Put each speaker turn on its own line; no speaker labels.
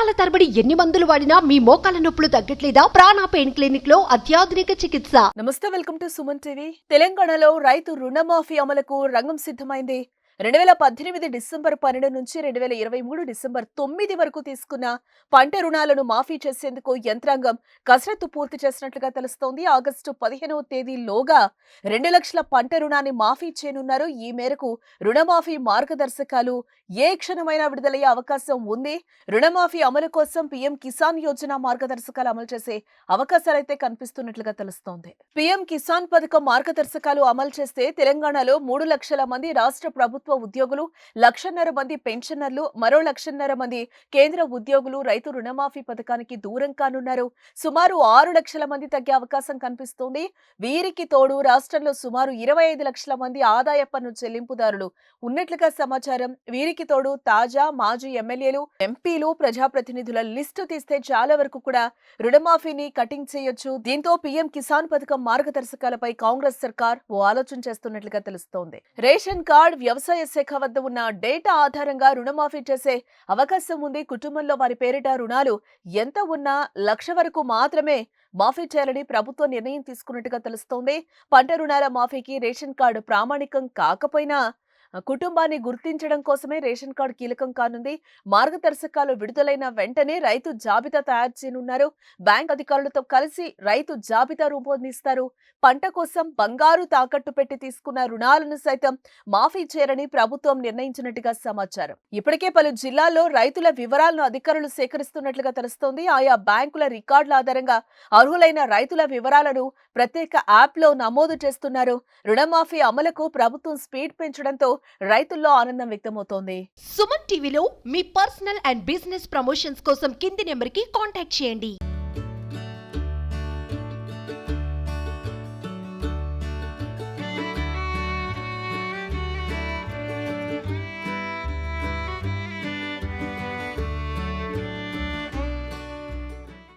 సంవత్సరాల తరబడి ఎన్ని మందులు వాడినా మీ మోకాల నొప్పులు తగ్గట్లేదా? ప్రాణ పెయిన్ క్లినిక్లో అత్యాధునిక చికిత్స.
నమస్తే వెల్కమ్ టు సుమన్ టీవీ. తెలంగాణలో రైతు రుణమాఫీ అమలుకు రంగం సిద్ధమైంది. రెండు వేల పద్దెనిమిది డిసెంబర్ పన్నెండు నుంచి రెండు వేల ఇరవై మూడు డిసెంబర్ తొమ్మిది వరకు తీసుకున్న పంట రుణాలను మాఫీ చేసేందుకు యంత్రాంగం కసరత్తు పూర్తి చేసినట్లుగా తెలుస్తోంది. ఆగస్టు పదిహేనవ తేదీలోగా రెండు లక్షల పంట రుణాన్ని మాఫీ చేయనున్నారు. ఈ మేరకు రుణమాఫీ మార్గదర్శకాలు ఏ క్షణమైనా విడుదలయ్యే అవకాశం ఉంది. రుణమాఫీ అమలు కోసం పీఎం కిసాన్ యోజన మార్గదర్శకాలు అమలు చేసే అవకాశాలైతే కనిపిస్తున్నట్లుగా తెలుస్తోంది. పీఎం కిసాన్ పథకం మార్గదర్శకాలు అమలు చేస్తే తెలంగాణలో మూడు లక్షల మంది రాష్ట్ర ప్రభుత్వ ఉద్యోగులు లక్షన్నర మంది పెన్షనర్లు మరో లక్షన్నర మంది కేంద్ర ఉద్యోగులు రైతు రుణమాఫీ పథకానికి దూరం కానున్నారు. సుమారు ఆరు లక్షల మంది తగ్గే అవకాశం కనిపిస్తోంది. వీరికి తోడు రాష్ట్రంలో సుమారు ఇరవై ఐదు లక్షల మంది ఆదాయ పన్ను చెల్లింపుదారులు. ఉన్నట్లుగా సమాచారం వీరికి తోడు తాజా మాజీ ఎమ్మెల్యేలు ఎంపీలు ప్రజాప్రతినిధుల లిస్టు తీస్తే చాలా వరకు కూడా రుణమాఫీని కటింగ్ చేయొచ్చు. దీంతో పీఎం కిసాన్ పథకం మార్గదర్శకాలపై కాంగ్రెస్ సర్కార్ ఓ ఆలోచన చేస్తున్నట్లుగా తెలుస్తోంది. రేషన్ కార్డ్ వ్యవసాయ శాఖ వద్ద ఉన్న డేటా ఆధారంగా రుణమాఫీ చేసే అవకాశం ఉంది. కుటుంబంలో వారి పేరిట రుణాలు ఎంత ఉన్నా లక్ష వరకు మాత్రమే మాఫీ చేయాలని ప్రభుత్వం నిర్ణయం తీసుకున్నట్టుగా తెలుస్తోంది. పంట రుణాల మాఫీకి రేషన్ కార్డు ప్రామాణికం కాకపోయినా కుటుంబాన్ని గుర్తించడం కోసమే రేషన్ కార్డు కీలకం కానుంది. మార్గదర్శకాలు విడుదలైన వెంటనే రైతు జాబితా తయారు చేయనున్నారు. బ్యాంక్ అధికారులతో కలిసి రైతు జాబితా రూపొందిస్తారు. పంట కోసం బంగారు తాకట్టు పెట్టి తీసుకున్న రుణాలను సైతం మాఫీ చేయరని ప్రభుత్వం నిర్ణయించినట్టుగా సమాచారం. ఇప్పటికే పలు జిల్లాల్లో రైతుల వివరాలను అధికారులు సేకరిస్తున్నట్లుగా తెలుస్తోంది. ఆయా బ్యాంకుల రికార్డుల ఆధారంగా అర్హులైన రైతుల వివరాలను ప్రత్యేక యాప్లో నమోదు చేస్తున్నారు. రుణమాఫీ అమలుకు ప్రభుత్వం స్పీడ్ పెంచడంతో రైతుల్లో ఆనందం వ్యక్తమవుతోంది.
సుమన్ టీవీలో మీ పర్సనల్ అండ్ బిజినెస్ ప్రమోషన్స్ కోసం కింది నెంబర్కి కాంటాక్ట్ చేయండి.